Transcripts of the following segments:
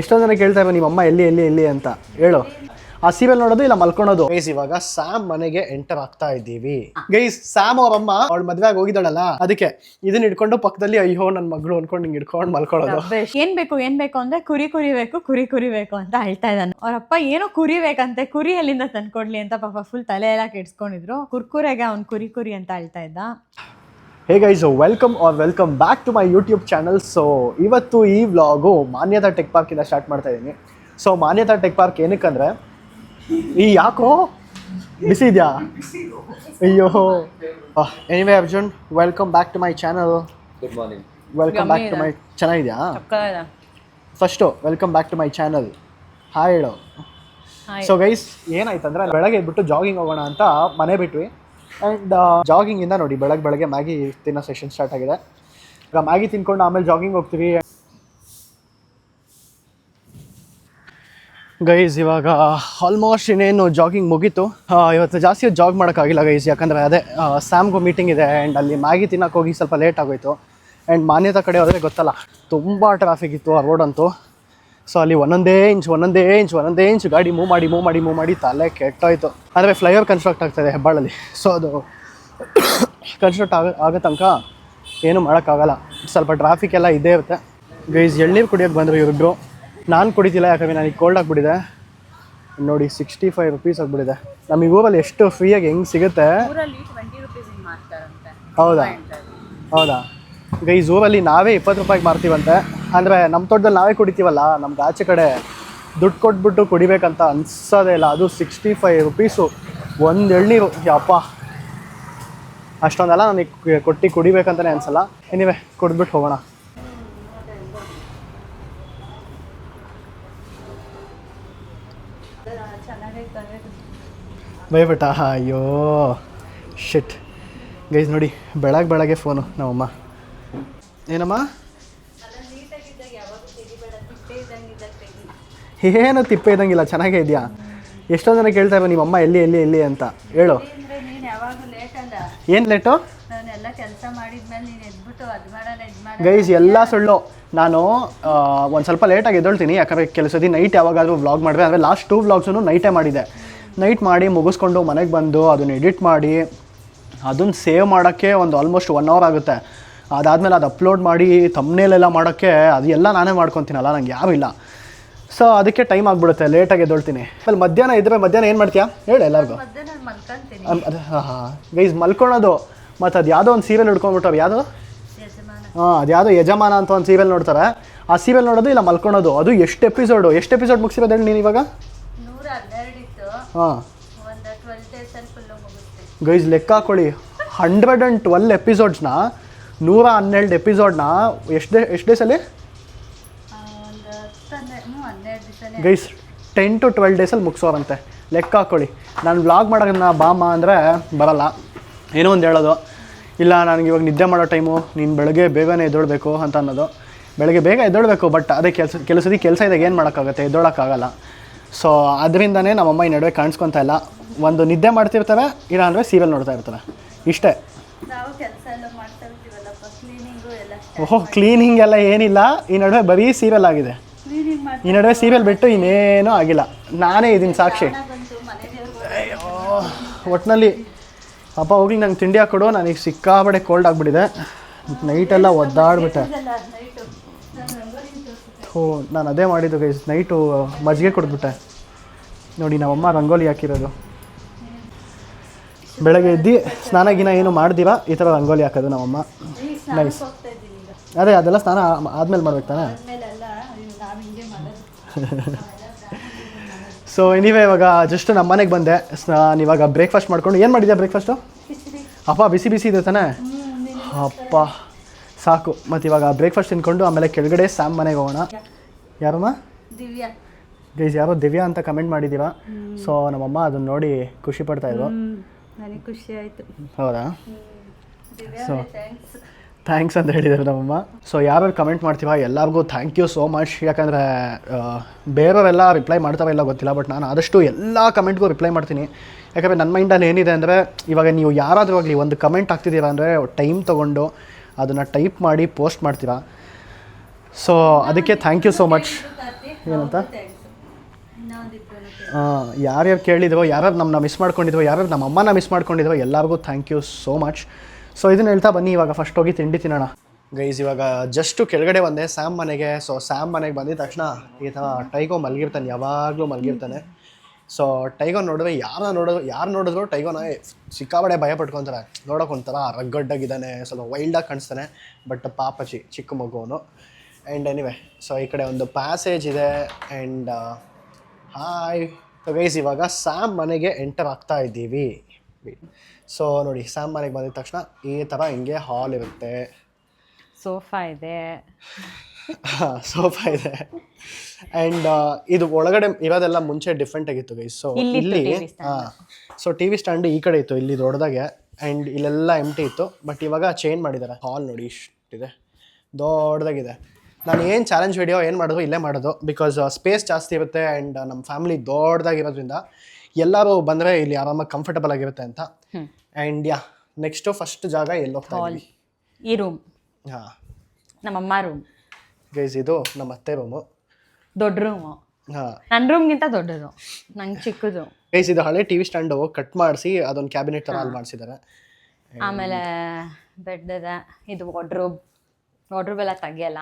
ಎಷ್ಟೊಂದು ಜನ ಕೇಳ್ತಾ ಇರೋ ನಿಮ್ಮ ಅಮ್ಮ ಎಲ್ಲಿ ಎಲ್ಲಿ ಎಲ್ಲಿ ಅಂತ ಹೇಳು. ಆ ಸೀರಿಯಲ್ ನೋಡೋದು ಇಲ್ಲ ಮಲ್ಕೊಳೋದು? ಗೈಸ್ ಇವಾಗ ಸ್ಯಾಮ್ ಮನೆಗೆ ಎಂಟರ್ ಆಗ್ತಾ ಇದ್ದೀವಿ. ಗೈಸ್ ಸ್ಯಾಮ್ ಅವರಮ್ಮ ಅವಳ ಮದ್ವೆಗೆ ಹೋಗಿದ್ದಾಳಲ್ಲ ಅದಕ್ಕೆ ಇದನ್ನ ಇಟ್ಕೊಂಡು ಪಕ್ಕದಲ್ಲಿ ಅಯ್ಯೋ ನನ್ನ ಮಗಳು ಅನ್ಕೊಂಡು ಹಿಂಗ್ ಇಟ್ಕೊಂಡು ಮಲ್ಕೊಳ್ಳೋದು. ಏನ್ ಬೇಕು ಏನ್ ಬೇಕು ಅಂದ್ರೆ ಕುರಿ ಕುರಿಬೇಕು ಕುರಿ ಕುರಿಬೇಕು ಅಂತ ಹೇಳ್ತಾ ಇದ್ದಾನೆ. ಏನು ಏನೋ ಕುರಿಬೇಕಂತೆ ಕುರಿ ಎಲ್ಲಿಂದ ತಂದ್ಕೊಡ್ಲಿ? ಅಂತ ಪಾಪ ಫುಲ್ ತಲೆ ಎಲ್ಲ ಕೆಡ್ಸ್ಕೊಂಡಿದ್ರು. ಕುರ್ಕುರೆಗೆ ಅವ್ನ್ ಕುರಿ ಕುರಿ ಅಂತ ಹೇಳ್ತಾ ಇದ್ದ. Hey guys welcome are welcome back to my YouTube channel so ಇವತ್ತು ಈ ವ್ಲಾಗು ಮಾನ್ಯತಾ ಟೆಕ್ ಪಾರ್ಕಿಂದ ಸ್ಟಾರ್ಟ್ ಮಾಡ್ತಾ ಇದ್ದೀನಿ ಸೊ ಮಾನ್ಯತಾ ಟೆಕ್ ಪಾರ್ಕ್ ಏನಕ್ಕಂದ್ರೆ ಈ ಯಾಕೋ ಬಿಸಿ ಇದೆಯಾ? ಅಯ್ಯೋ. Anyway Arjun welcome back to my channel good morning welcome back to my ಚೆನ್ನಾಗಿದೆಯಾ first welcome back to my channel hi ಹೇಳು. ಸೊ ಗೈಸ್ ಏನಾಯ್ತಂದ್ರೆ ಬೆಳಗ್ಗೆ ಎದ್ಬಿಟ್ಟು ಜಾಗಿಂಗ್ ಹೋಗೋಣ ಅಂತ ಮನೆ ಬಿಟ್ವಿ. ಆ್ಯಂಡ್ ಜಾಗಿಂಗಿಂದ ನೋಡಿ ಬೆಳಗ್ಗೆ ಬೆಳಗ್ಗೆ ಮ್ಯಾಗಿ ತಿನ್ನೋ ಸೆಷನ್ ಸ್ಟಾರ್ಟ್ ಆಗಿದೆ. ಈಗ ಮ್ಯಾಗಿ ತಿನ್ಕೊಂಡು ಆಮೇಲೆ ಜಾಗಿಂಗ್ ಹೋಗ್ತೀವಿ. ಗೈಸ್ ಇವಾಗ ಆಲ್ಮೋಸ್ಟ್ ಇನ್ನೇನು ಜಾಗಿಂಗ್ ಮುಗೀತು. ಇವತ್ತು ಜಾಸ್ತಿ ಜಾಗ್ ಮಾಡೋಕ್ಕಾಗಿಲ್ಲ ಗೈಸ್ ಯಾಕಂದರೆ ಅದೇ ಸ್ಯಾಮ್ಗೂ ಮೀಟಿಂಗ್ ಇದೆ ಆ್ಯಂಡ್ ಅಲ್ಲಿ ಮ್ಯಾಗಿ ತಿನ್ನೋಕೆ ಹೋಗಿ ಸ್ವಲ್ಪ ಲೇಟ್ ಆಗೋಯಿತು. ಆ್ಯಂಡ್ ಮಾನ್ಯತಾ ಕಡೆ ಹೋದರೆ ಗೊತ್ತಲ್ಲ, ತುಂಬ ಟ್ರಾಫಿಕ್ ಇತ್ತು ಆ ರೋಡ್ ಅಂತೂ. ಸೊ ಅಲ್ಲಿ ಒಂದೊಂದೇ ಇಂಚ್ ಒಂದೊಂದೇ ಇಂಚ್ ಒಂದೊಂದೇ ಇಂಚ್ ಗಾಡಿ ಮೂವ್ ಮಾಡಿ ಮೂವ್ ಮಾಡಿ ಮೂವ್ ಮಾಡಿ ತಲೆ ಕೆಟ್ಟೋಯ್ತು. ಅಂದರೆ ಫ್ಲೈಓವರ್ ಕನ್ಸ್ಟ್ರಕ್ಟ್ ಆಗ್ತಾಯಿದೆ ಹೆಬ್ಬಾಳಲ್ಲಿ. ಸೊ ಅದು ಕನ್ಸ್ಟ್ರಕ್ಟ್ ಆಗ ಆಗೋ ತನಕ ಏನು ಮಾಡೋಕ್ಕಾಗಲ್ಲ. ಸ್ವಲ್ಪ ಟ್ರಾಫಿಕ್ ಎಲ್ಲ ಇದ್ದೇ ಇರುತ್ತೆ. ಗೈಸ್ ಎಳ್ನೀರು ಕುಡಿಯೋಕೆ ಬಂದರು ಇವರಿಬ್ರು. ನಾನು ಕುಡಿತಿಲ್ಲ ಯಾಕಂದರೆ ನನಗೆ ಕೋಲ್ಡ್ ಆಗಿಬಿಟ್ಟಿದೆ. ನೋಡಿ ಸಿಕ್ಸ್ಟಿ ಫೈವ್ ರುಪೀಸ್ ಆಗಿಬಿಟ್ಟಿದೆ ನಮಗೆ ಊರಲ್ಲಿ ಎಷ್ಟು ಫ್ರೀಯಾಗಿ ಹೆಂಗೆ ಸಿಗುತ್ತೆ? ಹೌದಾ? ಹೌದಾ? ಗೈಸ್ ಊರಲ್ಲಿ ನಾವೇ ಇಪ್ಪತ್ತು ರೂಪಾಯಿಗೆ ಮಾರ್ತೀವಂತೆ, ಅಂದರೆ ನಮ್ಮ ತೋಟದಲ್ಲಿ ನಾವೇ ಕುಡಿತೀವಲ್ಲ, ನಮ್ಗೆ ಆಚೆ ಕಡೆ ದುಡ್ಡು ಕೊಟ್ಬಿಟ್ಟು ಕುಡಿಬೇಕಂತ ಅನ್ಸೋದೇ ಇಲ್ಲ. ಅದು ಸಿಕ್ಸ್ಟಿ ಫೈವ್ ರುಪೀಸು, ಒಂದು ಎಳ್ನೀರು, ಯಪ್ಪ. ಅಷ್ಟೊಂದೆಲ್ಲ ನನಗೆ ಕೊಟ್ಟು ಕುಡಿಬೇಕಂತಲೇ ಅನ್ಸಲ್ಲ. ಎನಿವೆ ಕುಡಿದ್ಬಿಟ್ಟು ಹೋಗೋಣ. ಬೈಬಿಟ್ಟ ಅಯ್ಯೋ ಶಿಟ್ ಗೈಸ್ ನೋಡಿ ಬೆಳಗ್ಗೆ ಬೆಳಗ್ಗೆ ಫೋನು ನಮ್ಮಮ್ಮ. ಏನಮ್ಮ? ಏನು ತಿಪ್ಪೆ ಇದ್ದಂಗಿಲ್ಲ ಚೆನ್ನಾಗೇ ಇದೆಯಾ? ಎಷ್ಟೋ ಜನ ಕೇಳ್ತಾ ಇರೋ ನಿಮ್ಮ ಅಮ್ಮ ಎಲ್ಲಿ ಎಲ್ಲಿ ಎಲ್ಲಿ ಅಂತ. ಹೇಳು. ಏನು ಲೇಟು ಗೈಸ್ ಎಲ್ಲ ಸುಳ್ಳು. ನಾನು ಒಂದು ಸ್ವಲ್ಪ ಲೇಟಾಗಿ ಎದ್ದೊಳ್ತೀನಿ ಯಾಕಂದರೆ ಕೆಲಸದಿ ನೈಟ್ ಯಾವಾಗಾದರೂ ವ್ಲಾಗ್ ಮಾಡಿದೆ ಅಂದರೆ ಲಾಸ್ಟ್ ಟೂ ವ್ಲಾಗ್ಸೂ ನೈಟೇ ಮಾಡಿದೆ. ನೈಟ್ ಮಾಡಿ ಮುಗಿಸ್ಕೊಂಡು ಮನೆಗೆ ಬಂದು ಅದನ್ನು ಎಡಿಟ್ ಮಾಡಿ ಅದನ್ನು ಸೇವ್ ಮಾಡೋಕ್ಕೆ ಒಂದು ಆಲ್ಮೋಸ್ಟ್ ಒನ್ ಅವರ್ ಆಗುತ್ತೆ. ಅದಾದಮೇಲೆ ಅದು ಅಪ್ಲೋಡ್ ಮಾಡಿ ತಮ್ಮನೇಲೆಲ್ಲ ಮಾಡೋಕ್ಕೆ ಅದು ಎಲ್ಲ ನಾನೇ ಮಾಡ್ಕೊತೀನಲ್ಲ ನಂಗೆ ಯಾವಿಲ್ಲ ಇಲ್ಲ. ಸೊ ಅದಕ್ಕೆ ಟೈಮ್ ಆಗಿಬಿಡುತ್ತೆ ಲೇಟಾಗಿ ಎದ್ದೊಳ್ತೀನಿ. ಅಲ್ಲಿ ಮಧ್ಯಾಹ್ನ ಇದ್ರೆ ಮಧ್ಯಾಹ್ನ ಏನು ಮಾಡ್ತೀಯಾ? ಹೇಳು ಎಲ್ಲರಿಗೂ. ಅದು ಹಾಂ ಗೈಸ್ ಮಲ್ಕೊಳೋದು. ಮತ್ತು ಅದು ಯಾವುದೋ ಒಂದು ಸೀರಿಯಲ್ ಹಿಡ್ಕೊಂಡ್ಬಿಟ್ಟವ್ರು ಯಾವುದು? ಹಾಂ ಅದು ಯಾವುದೋ ಯಜಮಾನ ಅಂತ ಒಂದು ಸೀರಿಯಲ್ ನೋಡ್ತಾರೆ. ಆ ಸೀರಿಯಲ್ ನೋಡೋದು ಇಲ್ಲ ಮಲ್ಕೊಳೋದು? ಅದು ಎಷ್ಟು ಎಪಿಸೋಡು ಎಷ್ಟು ಎಪಿಸೋಡ್ ಮುಗಿಸಿರೋದು ಹೇಳಿ ನೀನು ಇವಾಗ? ಹಾಂ. ಗೈಸ್ ಲೆಕ್ಕ ಹಾಕೊಳ್ಳಿ. ಹಂಡ್ರೆಡ್ ಆ್ಯಂಡ್ ಟ್ವೆಲ್ ಎಪಿಸೋಡ್ಸ್ನ ನೂರ ಹನ್ನೆರಡು ಎಪಿಸೋಡ್ನ ಎಷ್ಟು ಎಷ್ಟು ಡೇಸಲ್ಲಿ? ಗೈಸ್ ಟೆನ್ ಟು ಟ್ವೆಲ್ ಡೇಸಲ್ಲಿ ಮುಗಿಸೋರಂತೆ. ಲೆಕ್ಕ ಹಾಕೊಳ್ಳಿ. ನಾನು ವ್ಲಾಗ್ ಮಾಡೋದನ್ನ ಬಾಮ ಅಂದರೆ ಬರಲ್ಲ. ಏನೋ ಒಂದು ಹೇಳೋದು. ಇಲ್ಲ ನನಗೆ ಇವಾಗ ನಿದ್ದೆ ಮಾಡೋ ಟೈಮು. ನೀನು ಬೆಳಗ್ಗೆ ಬೇಗನೆ ಎದ್ದೊಳ್ಬೇಕು ಅಂತ ಅನ್ನೋದು. ಬೆಳಗ್ಗೆ ಬೇಗ ಎದ್ದೊಳ್ಬೇಕು ಬಟ್ ಅದೇ ಕೆಲಸ ಕೆಲಸದಿ ಕೆಲಸ ಇದ್ದಾಗ ಏನು ಮಾಡೋಕ್ಕಾಗತ್ತೆ? ಎದ್ದೊಳಕ್ಕಾಗಲ್ಲ. ಸೊ ಅದರಿಂದನೇ ನಮ್ಮಮ್ಮ ಈ ನಡುವೆ ಕಾಣಿಸ್ಕೊತಾ ಇಲ್ಲ. ಒಂದು ನಿದ್ದೆ ಮಾಡ್ತಿರ್ತಾರೆ ಇಲ್ಲ ಅಂದರೆ ಸೀರಿಯಲ್ ನೋಡ್ತಾ ಇರ್ತಾರೆ. ಇಷ್ಟೇ. ಓಹೋ ಕ್ಲೀನಿಂಗ್ ಎಲ್ಲ ಏನಿಲ್ಲ. ಈ ನಡುವೆ ಬರೀ ಸೀರಿಯಲ್ ಆಗಿದೆ. ಈ ನಡುವೆ ಸೀರಿಯಲ್ ಬಿಟ್ಟು ಇನ್ನೇನೂ ಆಗಿಲ್ಲ. ನಾನೇ ಇದ್ದೀನಿ ಸಾಕ್ಷಿ. ಒಟ್ಟಿನಲ್ಲಿ ಅಪ್ಪ ಹೋಗ್ಲಿ ನಂಗೆ ತಿಂಡಿ ಹಾಕೊಡು. ನನಗೆ ಸಿಕ್ಕಾಬಡೆ ಕೋಲ್ಡ್ ಆಗಿಬಿಟ್ಟಿದೆ. ನೈಟೆಲ್ಲ ಒದ್ದಾಡ್ಬಿಟ್ಟೆ. ಹೋ ನಾನು ಅದೇ ಮಾಡಿದ್ದು ಗೈಸ್ ನೈಟು ಮಜ್ಜಿಗೆ ಕೊಟ್ಬಿಟ್ಟೆ. ನೋಡಿ ನಮ್ಮಮ್ಮ ರಂಗೋಲಿ ಹಾಕಿರೋದು. ಬೆಳಗ್ಗೆ ಎದ್ದು ಸ್ನಾನ ಗಿನ ಏನು ಮಾಡ್ದಿವ ಈ ಥರ ರಂಗೋಲಿ ಹಾಕೋದು ನಮ್ಮಮ್ಮ. ನೈಸ್ ಅದೇ ಅದೆಲ್ಲ ಸ್ನಾನ ಆದ್ಮೇಲೆ ಮಾಡ್ಬೇಕು ತಾನೆ? ಸೊ ಎನಿವೇ ಇವಾಗ ಜಸ್ಟ್ ನಮ್ಮ ಮನೆಗೆ ಬಂದೆ. ನಾನು ಇವಾಗ ಬ್ರೇಕ್ಫಾಸ್ಟ್ ಮಾಡ್ಕೊಂಡು ಏನು ಮಾಡಿದ್ಯಾ ಬ್ರೇಕ್ಫಾಸ್ಟು ಅಪ್ಪ ಬಿಸಿ ಬಿಸಿ ಇದೆ ತಾನೇ? ಅಪ್ಪ ಸಾಕು. ಮತ್ತು ಇವಾಗ ಬ್ರೇಕ್ಫಾಸ್ಟ್ ತಿನ್ಕೊಂಡು ಆಮೇಲೆ ಕೆಳಗಡೆ ಸ್ಯಾಮ್ ಮನೆಗೆ ಹೋಗೋಣ. ಯಾರಮ್ಮ? ದಿವ್ಯಾ. ಗೈಸ್ ಯಾರೋ ದಿವ್ಯಾ ಅಂತ ಕಮೆಂಟ್ ಮಾಡಿದ್ದೀವ ಸೊ ನಮ್ಮಮ್ಮ ಅದನ್ನ ನೋಡಿ ಖುಷಿ ಪಡ್ತಾ ಇದ್ರು. ನನಗೆ ಖುಷಿ ಆಯಿತು. ಹೌದಾ? ಸೊ ಥ್ಯಾಂಕ್ಸ್ ಅಂತ ಹೇಳಿದ್ದಾರೆ ನಮ್ಮಮ್ಮ. ಸೊ ಯಾರ್ಯಾರು ಕಮೆಂಟ್ ಮಾಡ್ತೀವ ಎಲ್ಲರಿಗೂ ಥ್ಯಾಂಕ್ ಯು ಸೋ ಮಚ್ ಯಾಕಂದರೆ ಬೇರೆಯವರೆಲ್ಲ ರಿಪ್ಲೈ ಮಾಡ್ತಾವೆ ಇಲ್ಲ ಗೊತ್ತಿಲ್ಲ ಬಟ್ ನಾನು ಆದಷ್ಟು ಎಲ್ಲ ಕಮೆಂಟ್ಗೂ ರಿಪ್ಲೈ ಮಾಡ್ತೀನಿ. ಯಾಕಂದರೆ ನನ್ನ ಮೈಂಡಲ್ಲಿ ಏನಿದೆ ಅಂದರೆ ಇವಾಗ ನೀವು ಯಾರಾದರೂ ಆಗಲಿ ಒಂದು ಕಮೆಂಟ್ ಹಾಕ್ತಿದ್ದೀರಾ ಅಂದರೆ ಟೈಮ್ ತೊಗೊಂಡು ಅದನ್ನು ಟೈಪ್ ಮಾಡಿ ಪೋಸ್ಟ್ ಮಾಡ್ತೀರಾ. ಸೊ ಅದಕ್ಕೆ ಥ್ಯಾಂಕ್ ಯು ಸೋ ಮಚ್ ಏನಂತ? ಯಾರ್ಯಾರು ಕೇಳಿದ್ರೋ, ಯಾರ್ಯಾರು ನಮ್ಮನ್ನ ಮಿಸ್ ಮಾಡ್ಕೊಂಡಿದ್ರೋ, ಯಾರ್ಯಾರು ನಮ್ಮ ಅಮ್ಮನ ಮಿಸ್ ಮಾಡ್ಕೊಂಡಿದ್ರೋ, ಎಲ್ಲರಿಗೂ thank you so much so ಇದನ್ನ ಹೇಳ್ತಾ ಬನ್ನಿ, ಇವಾಗ ಫಸ್ಟ್ ಹೋಗಿ ತಿಂಡಿ ತಿನ್ನೋಣ. ಗೈಸ್ ಇವಾಗ ಜಸ್ಟು ಕೆಳಗಡೆ ಬಂದೆ ಸ್ಯಾಮ್ ಮನೆಗೆ. ಸೊ ಸ್ಯಾಮ್ ಮನೆಗೆ ಬಂದಿದ ತಕ್ಷಣ ಈ ಥರ ಟೈಗೋ ಮಲಗಿರ್ತಾನೆ, ಯಾವಾಗಲೂ ಮಲಗಿರ್ತಾನೆ. ಸೊ ಟೈಗೋ ನೋಡಿದ್ರೆ ಯಾರನ್ನ ನೋಡಿದ್ರು, ಯಾರು ನೋಡಿದ್ರು ಟೈಗೋನ ಸಿಕ್ಕಾಬಡೆ ಭಯ ಪಟ್ಕೊತಾರೆ. ನೋಡೋಕೆ ಒಂಥರ ರಗ್ಗಡ್ಡಾಗಿದ್ದಾನೆ, ಸ್ವಲ್ಪ ವೈಲ್ಡಾಗಿ ಕಾಣಿಸ್ತಾನೆ. ಬಟ್ ಪಾಪಚಿ ಚಿಕ್ಕ ಮಗುವನು ಆ್ಯಂಡ್ ಎನಿವೆ ಸೊ ಈ ಕಡೆ ಒಂದು ಪ್ಯಾಸೇಜ್ ಇದೆ ಆ್ಯಂಡ್ ಹಾಯ್ ಗೈಸ್ ಇವಾಗ ಸ್ಯಾಮ್ ಮನೆಗೆ ಎಂಟರ್ ಆಗ್ತಾ ಇದ್ದೀವಿ. ಸೊ ನೋಡಿ ಸ್ಯಾಮ್ ಮನೆಗೆ ಬಂದಿದ ತಕ್ಷಣ ಈ ಥರ ಹಿಂಗೆ ಹಾಲ್ ಇರುತ್ತೆ. ಸೋಫಾ ಇದೆ. ಸೋಫಾ ಇದೆ. ಆ್ಯಂಡ್ ಇದು ಒಳಗಡೆ ಇರೋದೆಲ್ಲ ಮುಂಚೆ ಡಿಫ್ರೆಂಟ್ ಆಗಿತ್ತು ಗೈಸ್ ಸೊ ಇಲ್ಲಿ ಸೊ ಟಿ ವಿ ಸ್ಟ್ಯಾಂಡ್ ಈ ಕಡೆ ಇತ್ತು ಇಲ್ಲಿ ದೊಡ್ಡದಾಗೆ. ಆ್ಯಂಡ್ ಇಲ್ಲೆಲ್ಲ ಎಂಟಿ ಇತ್ತು. ಬಟ್ ಇವಾಗ ಚೇಂಜ್ ಮಾಡಿದ್ದಾರೆ. ಹಾಲ್ ನೋಡಿ ಇಷ್ಟಿದೆ. ದೊಡ್ಡದಾಗಿದೆ. ನಾನು ಏನು ಚಾಲೆಂಜ್ ವಿಡಿಯೋ ಏನು ಮಾಡೋದು ಇಲ್ಲೇ ಮಾಡೋದು. ಬಿಕಾಸ್ ಸ್ಪೇಸ್ ಜಾಸ್ತಿ ಇರುತ್ತೆ ಆ್ಯಂಡ್ ನಮ್ಮ ಫ್ಯಾಮಿಲಿ ದೊಡ್ಡದಾಗಿರೋದ್ರಿಂದ ಎಲ್ಲರೂ ಬಂದರೆ ಇಲ್ಲಿ ಆರಾಮಾಗಿ ಕಂಫರ್ಟಬಲ್ ಆಗಿರುತ್ತೆ ಅಂತ. ಆ್ಯಂಡ್ ಯಾ ನೆಕ್ಸ್ಟು ಫಸ್ಟ್ ಜಾಗ ಎಲ್ಲಿ ಹೋಗ್ತಾ ಇದ್ದೀವಿ? ಈ ರೂಮ್ ಹಾಂ. ನಮ್ಮಮ್ಮ ರೂಮ್ ಗೈಸ್ ಇದು ನಮ್ಮ ಅತ್ತೆ ರೂಮು ದೊಡ್ಡ ರೂಮು ಹಾಂ. ನನ್ನ ರೂಮ್ಗಿಂತ ದೊಡ್ಡದು. ನಂಗೆ ಚಿಕ್ಕದು. ಗೈಸ್ ಇದು ಹಳೆ ಟಿವಿ ಸ್ಟ್ಯಾಂಡು ಕಟ್ ಮಾಡಿಸಿ ಅದೊಂದು ಕ್ಯಾಬಿನೆಟ್ ಥರ ಅಲ್ಲಿ ಮಾಡಿಸಿದ್ದಾರೆ ಆಮೇಲೆ ಬೆಡ್ ಇದೆ. ಇದು ವಾಡ್ರೋಬ್ ವಾಡ್ರೋಬ್ ಎಲ್ಲ ತೆಗಿಯಲ್ಲ.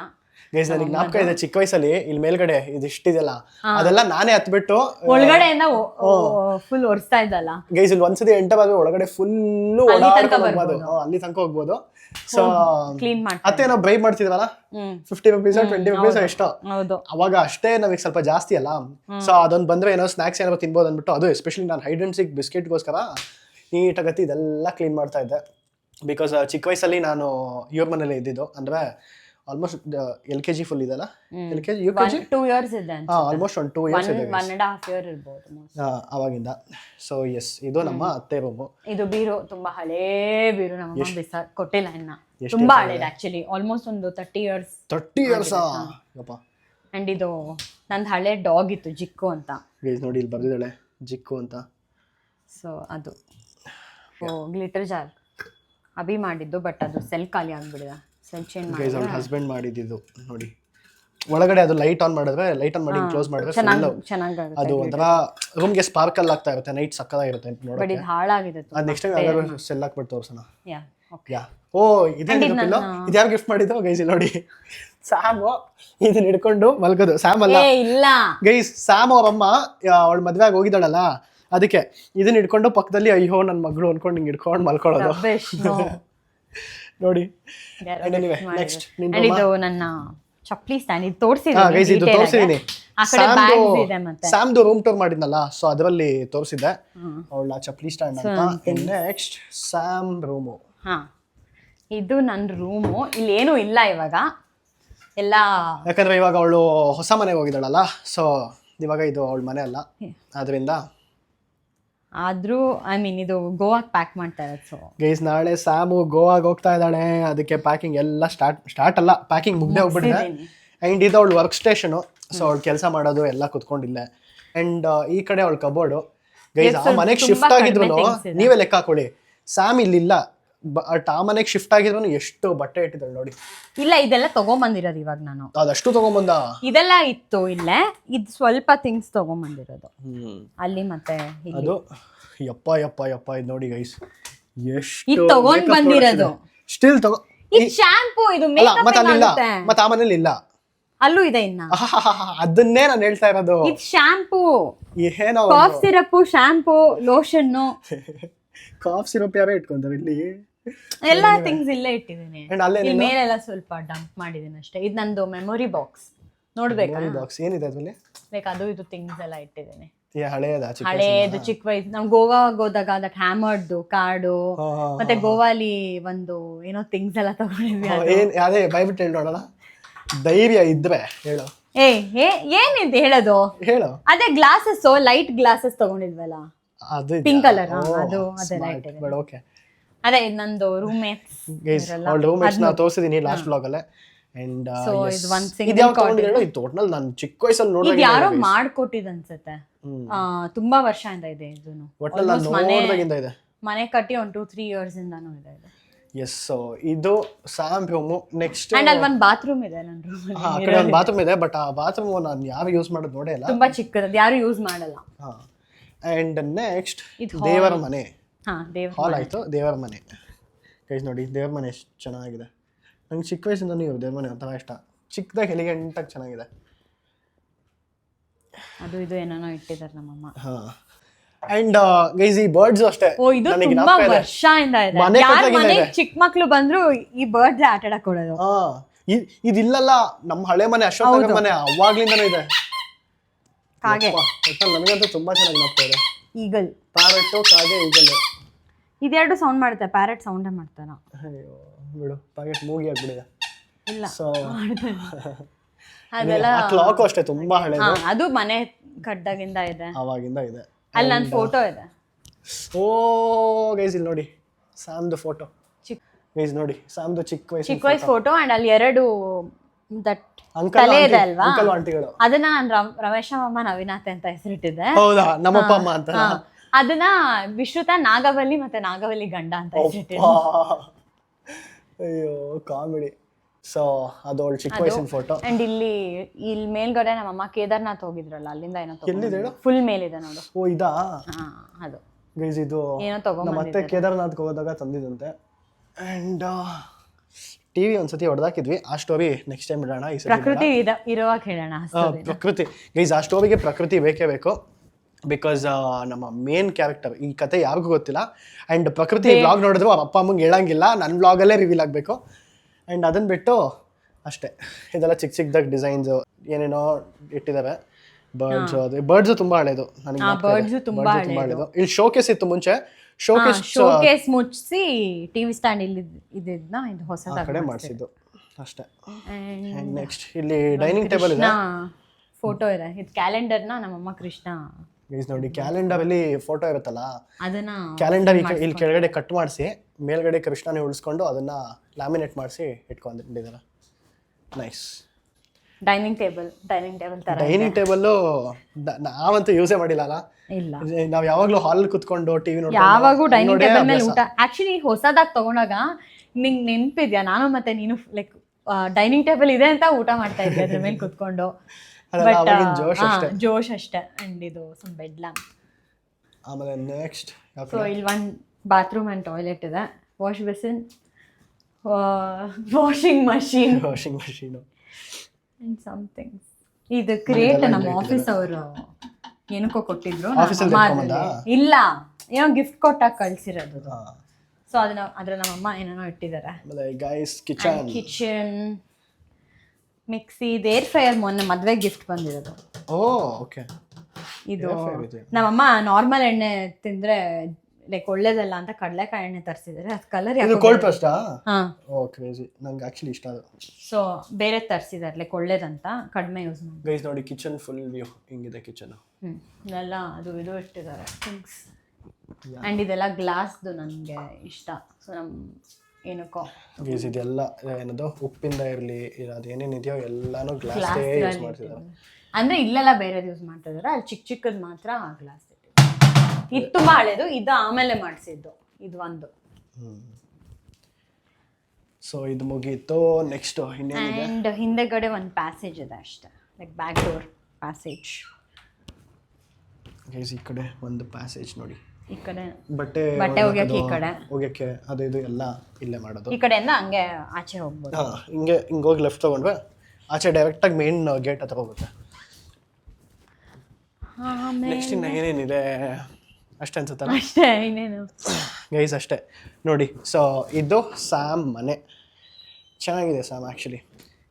ಗೈಸ್ ನನಗೆ ಜ್ಞಾಪಕ ಇದೆ ಚಿಕ್ಕ ವಯಸ್ಸಲ್ಲಿ ಇಲ್ಲಿ ಮೇಲ್ಗಡೆ ಇದು ಇಷ್ಟಿದೆಯಲ್ಲ ಅದೆಲ್ಲ ನಾನೇ ಹತ್ಬಿಟ್ಟು ಒಳಗಡೆ ಫುಲ್ ಒರೆಸ್ತಾ ಇದ್ದಲ್ಲ. ಗೈಸ್ ಇಲ್ಲಿ ಒಂದ್ಸತಿ ಎಂಟರ್ ಆದ್ರೆ ಒಳಗಡೆ ಫುಲ್ಲು ಹ್ಮ್, ಅಲ್ಲಿ ತನಕ ಹೋಗ್ಬೋದು. ಸೊ ಕ್ಲೀನ್ ಮಾಡಿ ಅತ್ತೆ ನಾವು ಬ್ರೈವ್ ಮಾಡ್ತಿದ್ವಲ್ಲ ಫಿಫ್ಟಿ ರುಪೀಸ್ ಟ್ವೆಂಟಿ ರುಪೀಸ್ ಎಷ್ಟೋ. ಅವಾಗ ಅಷ್ಟೇ ನಮಗೆ ಸ್ವಲ್ಪ ಜಾಸ್ತಿ ಅಲ್ಲ. ಸೊ ಅದೊಂದು ಬಂದ್ರೆ ಏನೋ ಸ್ನಾಕ್ಸ್ ಏನಾದ್ರು ತಿನ್ಬೋದು ಅಂದ್ಬಿಟ್ಟು ಅದು ಎಸ್ಪೆಷಲಿ ನಾನು ಸಿಕ್ ಬಿಸ್ಕೆಟ್ಗೋಸ್ಕರ ನೀಟಾಗತ್ತಿ ಇದೆಲ್ಲ ಕ್ಲೀನ್ ಮಾಡ್ತಾ ಇದ್ದೆ. ಬಿಕಾಸ್ ಚಿಕ್ಕ ವಯಸ್ಸಲ್ಲಿ ನಾನು ಇವ್ರ ಮನೇಲಿ ಇದ್ದಿದ್ದು. ಅಂದ್ರೆ almost L K G full ಇದೆಲ್ಲ L K G U K G two years ಇದೆ ಹಾಂ ಆಲ್ಮೋಸ್ಟ್ ಒಂದು ಟೂ ಇಯರ್ಸ್ ಇದೆ ಒನ್ ಅಂಡ್ ಹಾಫ್ ಇಯರ್ ಇರ್ಬೋದು ಅವಾಗಿಂದ. ಸೊ ಎಸ್ ಇದು ನಮ್ಮ ಅತ್ತೆ ರೂಮ್ ಇದು ಬೀರು ತುಂಬಾ ಹಳೇ ಬೀರು ನಮ್ಮ ಬಿಸ ಕೊಟ್ಟಿಲ್ಲ ಇನ್ನ. ತುಂಬಾ ಹಳೆ ಆಕ್ಚುಲಿ ಆಲ್ಮೋಸ್ಟ್ ಒಂದು ತರ್ಟಿ ಇಯರ್ಸ್ ತರ್ಟಿ ಇಯರ್ಸ್ ಯಪ್ಪ. ಅಂಡ್ ಇದು ನಂದು ಹಳೆ ಡಾಗ್ ಇತ್ತು ಜಿಕ್ಕು ಅಂತ. ನೋಡಿ ಇಲ್ಲಿ ಬರ್ದಿದ್ದಾಳೆ ಜಿಕ್ಕು ಅಂತ. ಸೊ ಅದು. ಓ ಗ್ಲಿಟರ್ ಜಾರ್ ಅಭಿ ಮಾಡಿದ್ದು ಬಟ್ ಅದು ಸೆಲ್ ಖಾಲಿ ಆಗ್ಬಿಡಿದೆ ಗೈಸ್ ಅವ್ಳ ಹಸ್ಬೆಂಡ್ ಮಾಡಿದ್ದು ನೋಡಿ. ಒಳಗಡೆ ಅದು ಲೈಟ್ ಆನ್ ಮಾಡಿದ್ರೆ ಲೈಟ್ ಆನ್ ಮಾಡಿ ಕ್ಲೋಸ್ ಮಾಡಿದ್ರೆ ಚೆನ್ನಾಗಿ ಅದು ಒಂಥರ ರೂಮ್ಗೆ ಸ್ಪಾರ್ಕಲ್ ಆಗ್ತಾ ಇರುತ್ತೆ ನೈಟ್ ಸಕ್ಕದಾಗಿರುತ್ತೆ ಬಟ್ ಇದು ಹಾಳಾಗಿದೆ ಅದು ನೆಕ್ಸ್ಟ್ ಟೈಮ್ ಯಾವ್ದಾದ್ರು ಸೆಲ್ ಹಾಕ್ಬಿಟ್ಟು ತೋರ್ಸೋಣ. ಯಾ ಯಾ ಓ ಇದೇ ಪಿಲ್ಲೋ ಇದು ಯಾರು ಗಿಫ್ಟ್ ಮಾಡಿದ್ದು? ಗೈಸ್ ಇಲ್ಲಿ ನೋಡಿ. ಸ್ಯಾಮು ಇದನ್ನ ಹಿಡ್ಕೊಂಡು ಮಲ್ಕೋದು ಸ್ಯಾಮ್ ಅಲ್ಲ. ಇಲ್ಲ. ಗೈಸ್ ಸ್ಯಾಮ್ ಅವರಮ್ಮ ಅವಳ ಮದ್ವೆ ಆಗಿ ಹೋಗಿದ್ದಾಳಲ್ಲ? ಅದಕ್ಕೆ ಇದನ್ನ ಹಿಡ್ಕೊಂಡು ಪಕ್ಕದಲ್ಲಿ ಅಯ್ಯೋ ನನ್ನ ಮಗಳು ಅನ್ಕೊಂಡು ಹಿಂಗೆ ಹಿಡ್ಕೊಂಡು ಮಲ್ಕೊಳ್ಳೋದು ನೋಡಿ. ನೆಕ್ಸ್ಟ್ ನಿನ್ ಅಂಡ್ ಇದು ನನ್ನ ಚಪ್ಪಲಿ ಸ್ಟ್ಯಾಂಡ್ ಇದು ಗೈಸ್ ಇದು ತೋರಿಸಿದ್ದೀನಿ. ತೋರಿಸಿದೀನಿ ಆ ಕಡೆ ಬ್ಯಾಗ್ಸ್ ಇದೆ ಮತ್ತೆ. ಸ್ಯಾಮ್ದು ರೂಮ್ ಟೂರ್ ಮಾಡಿದ್ನಲ್ಲ ಸೊ ಅದರಲ್ಲಿ ತೋರಿಸಿದ್ದೆ. ಅವಳ ಚಪ್ಪಲಿ ಸ್ಟ್ಯಾಂಡ್ ಅಂತ. ನೆಕ್ಸ್ಟ್ ಸ್ಯಾಮ್ ರೂಮು ಹಾ. ಇದು ನನ್ನ ರೂಮು ಇಲ್ಲಿ ಏನೂ ಇಲ್ಲ ಇವಾಗ. ಎಲ್ಲ ಯಾಕಂದ್ರೆ ಇವಾಗ ಅವಳು ಹೊಸ ಮನೆಗೆ ಹೋಗಿದ್ದಾಳಲ್ಲ ಸೊ ಇವಾಗ ಇದು ಅವಳ ಮನೆ ಅಲ್ಲ. ಅದರಿಂದ ಆದ್ರೂ ಐ ಮೀನ್ ಇದು ಗೋವಾಕ್ಕೆ ಪ್ಯಾಕ್ ಮಾಡ್ತಾ ಇರೋದು ಸೊ ಗೈಸ್ ನಾಳೆ ಸಾಮು ಗೋವಾಗೆ ಹೋಗ್ತಾ ಇದ್ದಾಳೆ ಅದಕ್ಕೆ ಪ್ಯಾಕಿಂಗ್ ಎಲ್ಲ ಸ್ಟಾರ್ಟ್ ಸ್ಟಾರ್ಟ್ ಅಲ್ಲ ಪ್ಯಾಕಿಂಗ್ ಮುಗ್ದೆ ಹೋಗ್ಬಿಟ್ಟಿದೆ. ಆ್ಯಂಡ್ ಇದು ಅವಳು ವರ್ಕ್ ಸ್ಟೇಷನು ಸೊ ಅವಳು ಕೆಲಸ ಮಾಡೋದು ಎಲ್ಲ ಕುತ್ಕೊಂಡಿಲ್ಲ ಆ್ಯಂಡ್ ಈ ಕಡೆ ಅವಳು ಕಬೋರ್ಡು ಗೈಸ್ ಆ ಮನೆಗೆ ಶಿಫ್ಟ್ ಆಗಿದ್ರು ನೀವೇ ಲೆಕ್ಕ ಹಾಕೊಳ್ಳಿ. ಸ್ಯಾಮ್ ಇಲ್ಲಿಲ್ಲ. ಆ ಮನೆಗೆ ಶಿಫ್ಟ್ ಆಗಿದ್ರು ಎಷ್ಟು ಬಟ್ಟೆ ಇಟ್ಟಿದ್ದಾಳೆ ನೋಡಿ. ಇಲ್ಲ ಇದೆಲ್ಲ ತಗೊಂಬಂದಿರೋದು ಇವಾಗ ನಾನು. ಅದಷ್ಟು ತಗೊಂಬಂದ? ಇದೆಲ್ಲ ಇತ್ತು ಇಲ್ಲೇ. ಇದು ಸ್ವಲ್ಪ ಥಿಂಗ್ಸ್ ತಗೊಂಬಂದಿರೋದು. ಅಲ್ಲಿ ಮತ್ತೆ ಇಲ್ಲಿ. ಅದು ಯಪ್ಪ ಯಪ್ಪ ಯಪ್ಪ ಇದು ನೋಡಿ ಗೈಸ್ ಎಷ್ಟು ಇದ್ ತಗೊಂಡ್ ಬಂದಿರೋದು. ಸ್ಟಿಲ್ ತಗೋ ಇದು ಶಾಂಪೂ ಇದು ಅಲ್ಲ ಮೇಕಪ್ ಮತ್ತೆ ಅಲ್ಲಿಲ್ಲ. ಆಗುತ್ತೆ ಮತ್ತೆ ಆ ಮನೇಲಿ ಇಲ್ಲ. ಅಲ್ಲೂ ಇದೆ ಇನ್ನ. ಆಹಾಹಾಹಾ, ಅದನ್ನೇ ನಾನು ಹೇಳ್ತಾ ಇರೋದು. ಇದು ಶಾಂಪೂ ಏನೋ cough syrup shampoo lotion cough syrup ಯಾರೇ ಇಟ್ಕೊಂತಾರೆ ಇಲ್ಲಿ. ಎಲ್ಲಾ ಥಿಂಗ್ಸ್ ಇಲ್ಲೇ ಇಟ್ಟಿದ್ದೀನಿ. ಅಂಡ್ ಅಲ್ಲೇ ಇಲ್ಲಿ ಮೇಲೆಲ್ಲ ಸ್ವಲ್ಪ ಡಂಪ್ ಮಾಡಿದ್ದೀನಿ ಅಷ್ಟೇ. ಇದು ನಂದು ಮೆಮೊರಿ ಬಾಕ್ಸ್ ನೋಡ್ಬೇಕಾ? ಬಾಕ್ಸ್ ಏನಿದೆ ಅದರಲ್ಲಿ? ಲೈಕ್ ಅದು ಇದು ಥಿಂಗ್ಸ್ ಎಲ್ಲ ಇಟ್ಟಿದ್ದೀನಿ. ಹಳೇದ ಚಿಕ್ಕ ಹಳೇದು ಚಿಕ್ಕ ವಯಸ್ಸು ನಾವು ಗೋವಾ ಹೋದಾಗ ದಟ್ ಹ್ಯಾಮರ್ದು ಕಾರ್ಡು ಮತ್ತೆ ಗೋವಾಲಿ ಒಂದು ಏನೋ ಥಿಂಗ್ಸ್ ಎಲ್ಲ ತಗೊಂಡಿದ್ವಿ ಅದೇ. ಬೈಬಿಟ್ಟು ಹೇಳೋಣ ಧೈರ್ಯ ಇದ್ರೆ ಹೇಳು. ಏ ಏನಿದೆ ಹೇಳೋದು? ಹೇಳು. ಅದೇ ಗ್ಲಾಸಸ್ ಲೈಟ್ ಗ್ಲಾಸಸ್ ತಗೊಂಡಿದ್ವಲ್ಲ? ಅದು ಪಿಂಕ್ ಕಲರ್ ಅದು ಅದೆಲ್ಲ ಇಟ್ಟಿದ್ದೀನಿ. ಬೇಡ ಓಕೆ ಅದೇ ಇದು ನಂದು ರೂಮ್ಮೇಟ್ಸ್ ಗೈಸ್ ಅವಳ ರೂಮ್ಮೇಟ್ಸ್ ನಾ ತೋರಿಸಿದೀನಿ ಲಾಸ್ಟ್ ವ್ಲಾಗ್ ಅಲ್ಲೇ. ಅಂಡ್ So, ಇದು ಒಂದ್ single ಇದು ಯಾವ ತಗೊಂಡಿದ್ದೇಳು ಇದು ಟೋಟಲ್ ನಾನು ಚಿಕ್ಕ ವಯಸ್ಸಲ್ಲಿ ಇದು ನೋಡಿದಾಗ ಯಾರೋ ಮಾಡ್ಕೊಟ್ಟಿದ್ ಅನ್ಸುತ್ತೆ. ಆ, ತುಂಬಾ ವರ್ಷ ಇಂದ ಇದೆ ಇದನ್ನು ಒಟ್ನಲ್ಲಿ ನಾನು ನೋಡಿದಾಗಿಂದ ಇದೆ. ಮನೆ ಕಟ್ಟಿ ಒಂದು ಟೂ ತ್ರೀ ಇಯರ್ಸ್ ಇಂದಾನು ಇದೆ ಇದು. ಎಸ್ ಸೊ ಇದು ಸ್ಯಾಮ್ ಹೋಮ್ ನೆಕ್ಸ್ಟ್ ಅಂಡ್ ಅಲ್ಲಿ ಒಂದು ಬಾತ್ರೂಮ್ ಇದೆ ನನ್ನ ರೂಮ್ ಆ ಕಡೆ ಒಂದು ಬಾತ್ರೂಮ್ ಇದೆ ಬಟ್ ಆ ಬಾತ್ರೂಮ್ ನಾನು ಯಾವ ಯೂಸ್ ಮಾಡೋದು ನೋಡೇ ಇಲ್ಲ. ತುಂಬಾ ಚಿಕ್ಕದದು ಯಾರು ಯೂಸ್ ಮಾಡಲ್ಲ. ಹಾ. ಆ್ಯಂಡ್ ನೆಕ್ಸ್ಟ್ ದೇವರ ಮನೆ. ಹಾಲ್ ಆಯಿತು ದೇವರ ಮನೆ. ಗೈಸ್ ನೋಡಿ ದೇವರ ಮನೆ ಎಷ್ಟು ಚೆನ್ನಾಗಿದೆ. ನಂಗೆ ಚಿಕ್ಕ ವಯಸ್ಸಿಂದನೂ ಇವ್ರು ದೇವರ ಮನೆ ಒಂಥರ ಇಷ್ಟ. ಚಿಕ್ಕದಾಗಿ ಎಲಿಗೆಂಟಾಗಿ ಚೆನ್ನಾಗಿದೆ. ಅದು ಇದು ಏನೇನೋ ಇಟ್ಟಿದ್ದಾರೆ ನಮ್ಮಮ್ಮ. ಹಾ. ಆ್ಯಂಡ್ ಗೈಸ್ ಈ ಬರ್ಡ್ಸ್ ಅಷ್ಟೇ. ಓ ಇದು ನನಗೆ ತುಂಬಾ ಜ್ಞಾಪಕ ಇದೆ. ವರ್ಷದಿಂದ ಇದೆ. ಮನೆ ಯಾರ ಕಟ್ದಾಗಿಂದ ಮನೆಗೆ ಇದೆ. ಚಿಕ್ಕ ಮಕ್ಳು ಬಂದ್ರು ಈ ಬರ್ಡ್ಸ್ ಆಟ ಆಡಕ್ ಕೊಡೋದು. ಹಾ. ಇ- ಇದಿಲ್ಲಲ್ಲ ನಮ್ಮ ಹಳೆ ಮನೆ ಅಶೋಕ್ ಮನೆ ಅವಾಗ್ಲಿಂದನೂ ಇದೆ. ಹಾಗೆ ಒಟ್ನಲ್ಲಿ ನನಗಂತೂ ತುಂಬಾ ಚೆನ್ನಾಗಿ ಜ್ಞಾಪಕ ಇದೆ. ಈಗಲ್. ಪ್ಯಾರೆಟ್ಟು ಕಾಗೆ ಇದೆ ಇದೆರಡು ಸೌಂಡ್ ಮಾಡುತ್ತೆ ಪ್ಯಾರೆಟ್ ಸೌಂಡೇ ಮಾಡ್ತಾನ ಅಯ್ಯೋ ಬಿಡು ಪ್ಯಾಕೆಟ್ ಮೂಗಿ ಆಗ್ಬಿಡಿದೆ ಇಲ್ಲ ಸೊ ಅದೆಲ್ಲ ಆ ಕ್ಲಾಕು ಅಷ್ಟೇ ತುಂಬಾ ಹಳೆದು. ಹಾ ಅದು ಮನೆ ಕಡ್ಡಾಗಿಂದ ಇದೆ. ಅವಾಗಿಂದ ಇದೆ. ಅಲ್ಲಿ ನನ್ನ ಫೋಟೋ ಇದೆ. ಓ ಗೈಸ್ ಇಲ್ಲಿ ನೋಡಿ ಸ್ಯಾಮ್ದು ಫೋಟೋ ಚಿಕ್ಕ ಗೈಸ್ ನೋಡಿ ಸ್ಯಾಮ್ದು ಚಿಕ್ ವಯಸ್ಸು ಚಿಕ್ ವಯಸ್ಸು ಫೋಟೋ ಅಂಡ್ ಅಲ್ಲಿ ಎರಡು ದಟ್ ಅಂಕಲ್ ತಲೆ ಇದೆ ಅಲ್ವಾ? ಅಂಕಲ್ ಆಂಟಿಗಳು ಅದನ್ನ ನಾನು ರಮೇಶ ಮಾಮ ನವೀನಾಥ್ ಅಂತ ಹೆಸರಿಟ್ಟಿದ್ದೆ. ಹೌದಾ? ನಮ್ಮಪ್ಪ ಅಮ್ಮ ಅಂತ ಹಾ. ಅದನ್ನ ವಿಶ್ರುತ ನಾಗವಲ್ಲಿ ಮತ್ತೆ ನಾಗವಲ್ಲಿ ಗಂಡ ಅಂತ ಅಯ್ಯೋ ಕಾಮಿಡಿ. ಸೊ ಅದು ಅವಳು ಚಿಕ್ಕ ವಯಸ್ಸಿನ ಫೋಟೋ ಅಂಡ್ ಇಲ್ಲಿ ಇಲ್ಲಿ ಮೇಲ್ಗಡೆ ನಮ್ಮಮ್ಮ ಕೇದಾರ್ನಾಥ್ ಹೋಗಿದ್ರಲ್ಲ ಅಲ್ಲಿಂದ ಏನೋ ಎಲ್ಲಿದೆ ಹೇಳು? ಫುಲ್ ಮೇಲಿದೆ ನೋಡು. ಓ ಇದಾ? ಹಾ ಅದು. ಗೈಸ್ ಇದು ಏನೋ ನಮ್ಮ ತಗೊಂಡ್ ಅತ್ತೆ ಕೇದಾರ್ನಾಥ್ಗೆ ಹೋದಾಗ ತಂದಿದಂತೆ ಆ್ಯಂಡ್ ಟಿ ವಿ ಒಂದ್ಸತಿ ಹೊಡೆದಾಕಿದ್ವಿ. ಆ ಸ್ಟೋರಿ ನೆಕ್ಸ್ಟ್ ಟೈಮ್ ಇಡೋಣ ಈ ಸತಿ ಪ್ರಕೃತಿ ಇದ- ಇರುವಾಗ ಹೇಳೋಣ ಪ್ರಕೃತಿ. ಗೈಸ್ ಆ ಸ್ಟೋರಿಗೆ ಪ್ರಕೃತಿ ಬೇಕೇ ಬೇಕು. ಬಿಕಾಸ್ ನಮ್ಮ ಮೇನ್ ಕ್ಯಾರೆಕ್ಟರ್ ಈ ಕತೆ ಯಾರಿಗೂ ಗೊತ್ತಿಲ್ಲ. ಆ್ಯಂಡ್ ಪ್ರಕೃತಿ ಬ್ಲಾಗ್ ನೋಡಿದ್ರು ಅವ್ರ ಅಪ್ಪ ಅಮ್ಮಂಗೆ ಹೇಳಂಗಿಲ್ಲ. ನನ್ನ ಬ್ಲಾಗಲ್ಲೇ ರಿವೀಲ್ ಆಗಬೇಕು. ಆ್ಯಂಡ್ ಅದನ್ನು ಬಿಟ್ಟು ಅಷ್ಟೇ. ಇದೆಲ್ಲ ಚಿಕ್ಕ ಚಿಕ್ಕದಾಗ ಡಿಸೈನ್ಸು ಏನೇನೋ ಇಟ್ಟಿದ್ದಾರೆ ಬರ್ಡ್ಸ್ ಅದು. ಬರ್ಡ್ಸು ತುಂಬ ಹಳೇದು. ನನಗೆ birds ತುಂಬಾ ಹಳೇದು. ಇಲ್ಲಿ ಶೋಕೇಸ್ ಇತ್ತು ಮುಂಚೆ. ಶೋಕೇಸ್ ಶೋಕೇಸ್ ಮುಚ್ಚಿಸಿ ಟಿವಿ ಸ್ಟ್ಯಾಂಡ್ ಇಲ್ಲಿ ಇದನ್ನ ಇದು ಹೊಸದಾಗಿ ಕಡೆ ಮಾಡಿಸಿದ್ದು. ಅಷ್ಟೇ. ನೆಕ್ಸ್ಟ್ ಇಲ್ಲಿ ಡೈನಿಂಗ್ ಟೇಬಲ್ ಇದೆ. ಫೋಟೋ ಇದೆ. ಇದು ಕ್ಯಾಲೆಂಡರ್ನ ನಮ್ಮಮ್ಮ ಕೃಷ್ಣ ಗೈಸ್ ನೋಡಿ ಕ್ಯಾಲೆಂಡರ್ ಅಲ್ಲಿ ಫೋಟೋ ಇರುತ್ತಲ್ಲ ಅದನ್ನ ಕ್ಯಾಲೆಂಡರ್ ಇಲ್ಲಿ ಕೆಳಗಡೆ ಕಟ್ ಮಾಡಿಸಿ ಮೇಲ್ಗಡೆ ಕೃಷ್ಣನ ಉಳಿಸ್ಕೊಂಡು ಅದನ್ನ ಲ್ಯಾಮಿನೇಟ್ ಮಾಡಿಸಿ ಇಟ್ಕೊಂಡಿದ್ದಾರೆ? Nice dining table dining table ತರ ಡೈನಿಂಗ್ ಟೇಬಲ್ ನಾವಂತೂ ಯೂಸೇ ಮಾಡಿಲ್ಲ ಅಲ್ಲ? ಇಲ್ಲ. ನಾವು ಯಾವಾಗಲೂ ಹಾಲ್ ಕುತ್ಕೊಂಡು ಟಿವಿ ಯಾವಾಗೂ ಡೈನಿಂಗ್ ಟೇಬಲ್ ಮೇಲೆ ಊಟ. ಆಕ್ಚುಲಿ ಹೊಸದಾಗಿ ತಗೊಂಡಾಗ ನಿಂಗ್ ನೆನಪಿದ್ಯಾ? ನಾನು ಮತ್ತೆ ನೀನು ಲೈಕ್ ಡೈನಿಂಗ್ ಟೇಬಲ್ ಇದೆ ಅಂತ ಊಟ ಮಾಡ್ತಾ ಇದ್ದೆ ಅದ್ರ ಮೇಲೆ ಕುತ್ಕೊಂಡು. ಬಟ್ ಜೋಶ್ ಅಷ್ಟೇ. ಅಂಡ್ ಇದು ಸಮ್ ಬೆಡ್ಲ ಆಮೇಲೆ ನೆಕ್ಸ್ಟ್ ಸೊ ಇಲ್ಲಿ ಒಂದು ಬಾತ್ರೂಮ್ ಆ್ಯಂಡ್ ಟಾಯ್ಲೆಟ್ ಇದೆ. Wash basin washing machine washing machine and somethings ಇದು ಕ್ರಿಯೇಟ್ ನಮ್ಮ ಆಫೀಸ್ ಅವರು ಏನಕ್ಕೋ ಕೊಟ್ಟಿದ್ರು. ಇಲ್ಲ ಏನೋ ಗಿಫ್ಟ್ ಕೊಟ್ಟಾಗ ಕಳ್ಸಿರೋದು ಸೊ ಅದನ್ನ ಅದ್ರ ನಮ್ಮಮ್ಮ ಏನೇನೋ ಇಟ್ಟಿದ್ದಾರೆ. ಕಿಚನ್ ಕಿಚನ್ ಇದು ಏರ್ ಫ್ರೈಯರ್ ಮೊನ್ನೆ ಮದ್ವೆ ಗಿಫ್ಟ್ ಬಂದಿರೋದು. ಓ ಓಕೆ ಇದು. ನಮ್ಮಮ್ಮ ನಾರ್ಮಲ್ ಎಣ್ಣೆ ತಿಂದ್ರೆ ಲೈಕ್ ಒಳ್ಳೇದಲ್ಲ ಅಂತ ಕಡಲೆಕಾಯಿ ಎಣ್ಣೆ ತರಿಸಿದ್ರೆ ಅದು ಕಲರ್ ಇದು ಕೋಲ್ಡ್ ಹಾ. ಓ ಕ್ರೇಜಿ ನಂಗೆ ಆಕ್ಚುಲಿ ಇಷ್ಟ ಅದು. ಸೊ ಬೇರೆ ತರಿಸಿದ್ದಾರೆ ಲೈಕ್ ಒಳ್ಳೇದಂತ ಕಡಿಮೆ ಯೂಸ್ ಮಾಡಿ. ಗೈಸ್ ನೋಡಿ ಕಿಚನ್ ಫುಲ್ ವ್ಯೂ ಹಿಂಗಿದೆ ಕಿಚನ್ ಹ್ಮ್. ಎಲ್ಲ ಅದು ಇದು ಇಟ್ಟಿದ್ದಾರೆ ಥಿಂಗ್ಸ್ ಆ್ಯಂಡ್ ಇದೆಲ್ಲ ಗ್ಲಾಸ್ದು ನನಗೆ ಇಷ್ಟ. ಸೊ ನಮ್ಮ ಏನಕ್ಕೋ. ಗೀಸ್ ಇದೆಲ್ಲ ಏನದು ಉಪ್ಪಿಂದ ಇರಲಿ ಇದೆಯೋ ಎಲ್ಲಾನು ಗ್ಲಾಸ್ ಯೂಸ್ ಮಾಡ್ತಿದ್ದಾರೆ ಅಂದ್ರೆ ಇಲ್ಲೆಲ್ಲ ಬೇರೆ ಯೂಸ್ ಮಾಡ್ತಾ ಇದಾರೆ ಅಲ್ಲಿ ಚಿಕ್ಕ ಚಿಕ್ಕದ್ ಮಾತ್ರ ಗ್ಲಾಸ್ ಇದು ತುಂಬಾ ಹಳೇದು ಇದು ಆಮೇಲೆ ಮಾಡಿಸಿದ್ದು ಇದು ಒಂದು. ಸೊ ಇದು ಮುಗೀತು ನೆಕ್ಸ್ಟ್ ಆ್ಯಂಡ್ ಹಿಂದೆಗಡೆ ಒಂದು ಪ್ಯಾಸೇಜ್ ಇದೆ ಅಷ್ಟೇ like back door passage guys ಈ ಕಡೆ ಒಂದು ಪ್ಯಾಸೇಜ್ ನೋಡಿ. ಈ ಕಡೆ ಬಟ್ಟೆ ಬಟ್ಟೆ ಒಗ್ಯಕ್ಕೆ ಈ ಕಡೆ. ಹೋಗ್ಯಕ್ಕೆ ಅದು ಇದು ಎಲ್ಲ ಇಲ್ಲೇ ಮಾಡೋದು. ಈ ಕಡೆಯಿಂದ ಹಂಗೆ ಆಚೆ ಹೋಗ್ಬೋದು. ಹಾಂ ಹಿಂಗೆ ಹಿಂಗೆ ಹೋಗಿ ಲೆಫ್ಟ್ ತೊಗೊಂಡ್ರೆ ಆಚೆ ಡೈರೆಕ್ಟಾಗಿ ಮೇನ್ ಗೇಟ್ ಹತ್ರ ಹೋಗುತ್ತೆ. ನೆಕ್ಸ್ಟ್ ಇನ್ನು ಏನೇನಿದೆ? ಅಷ್ಟೇ ಅನ್ಸುತ್ತಲ್ಲ? ಅಷ್ಟೇ ಇನ್ನೇನು. ಗೈಸ್ ಅಷ್ಟೇ. ನೋಡಿ ಸೊ ಇದು ಸ್ಯಾಮ್ ಮನೆ. ಚೆನ್ನಾಗಿದೆ ಸ್ಯಾಮ್ ಆ್ಯಕ್ಚುಲಿ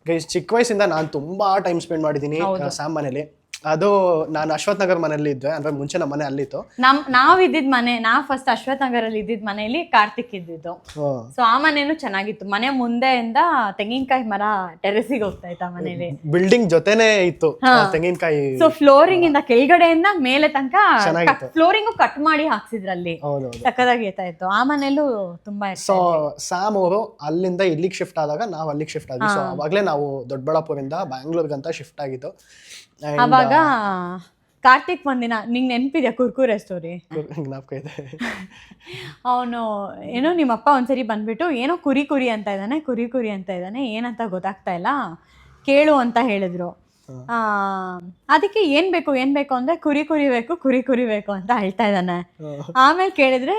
ಗೈಸ್ ಚಿಕ್ಕ ವಯಸ್ಸಿಂದ ನಾನು ತುಂಬ ಟೈಮ್ ಸ್ಪೆಂಡ್ ಮಾಡಿದ್ದೀನಿ ಸ್ಯಾಮ್ ಮನೇಲಿ. ಅದು ನಾನು ಅಶ್ವಥ್ ನಗರ್ ಮನೆಯಲ್ಲಿ ಇದ್ದೆ ಅಂದ್ರೆ ಮುಂಚೆ ನಮ್ಮ ಮನೆ ಅಲ್ಲಿತ್ತು. ನಮ್ ನಾವ್ ಇದ್ದಿದ್ ಮನೆ ನಾವ್ ಫಸ್ಟ್ ಅಶ್ವಥ್ ನಗರಲ್ಲಿ ಇದ್ದಿದ್ ಮನೆಯಲ್ಲಿ ಕಾರ್ತಿಕ್ ಇದ್ದಿದ್ದು. ಸೊ ಆ ಮನೇನು ಚೆನ್ನಾಗಿತ್ತು. ಮನೆ ಮುಂದೆಯಿಂದ ತೆಂಗಿನಕಾಯಿ ಮರ ಟೆರೆಸಿಗೆ ಹೋಗ್ತಾ ಇತ್ತು ಆ ಮನೇಲಿ. ಬಿಲ್ಡಿಂಗ್ ಜೊತೆನೆ ಇತ್ತು ಆ ತೆಂಗಿನಕಾಯಿ ಸೊ ಫ್ಲೋರಿಂಗ್ ಇಂದ ಕೆಳಗಡೆಯಿಂದ ಮೇಲೆ ತನಕ ಫ್ಲೋರಿಂಗ್ ಫ್ಲೋರಿಂಗು ಕಟ್ ಮಾಡಿ ಹಾಕ್ಸಿದ್ರಲ್ಲಿ. ಹೌದೌದು. ಸಕ್ಕದಾಗಿ ಇರ್ತಾ ಇತ್ತು ಆ ಮನೇಲೂ ತುಂಬಾ ಸೊ ಸಾಮ್ ಅವರು ಅಲ್ಲಿಂದ ಇಲ್ಲಿಗೆ ಶಿಫ್ಟ್ ಆದಾಗ ನಾವು ಅಲ್ಲಿಗೆ ಶಿಫ್ಟ್ ಆದ್ವಿ. ಸೊ ಅವಾಗಲೇ ನಾವು ದೊಡ್ಡಬಳ್ಳಾಪುರದಿಂದ ಬ್ಯಾಂಗ್ಳೂರ್ಗಂತ ಶಿಫ್ಟ್ ಆಗಿದ್ದು. ಅವಾಗ ಕಾರ್ತಿಕ್ ಒಂದಿನ ನಿಂಗ್ ನೆನಪಿದ್ಯಾ ಕುರ್ಕುರೆ ಸ್ಟೋರಿ ಜ್ಞಾಪಕ ಇದೆ. ಅವನು ಏನೋ ನಿಮ್ಮಪ್ಪ ಒಂದ್ಸರಿ ಬಂದ್ಬಿಟ್ಟು ಏನೋ ಕುರಿ ಕುರಿ ಅಂತ ಇದ್ದಾನೆ ಕುರಿ ಕುರಿ ಅಂತ ಇದ್ದಾನೆ ಏನಂತ ಗೊತ್ತಾಗ್ತಾ ಇಲ್ಲ ಕೇಳು ಅಂತ ಹೇಳಿದ್ರು. ಆ, ಅದಕ್ಕೆ ಏನ್ ಬೇಕು ಏನ್ ಬೇಕು ಅಂದ್ರೆ ಕುರಿ ಕುರಿಬೇಕು ಕುರಿ ಕುರಿಬೇಕು ಅಂತ ಹೇಳ್ತಾ ಇದ್ದಾನೆ. ಆಮೇಲೆ ಕೇಳಿದ್ರೆ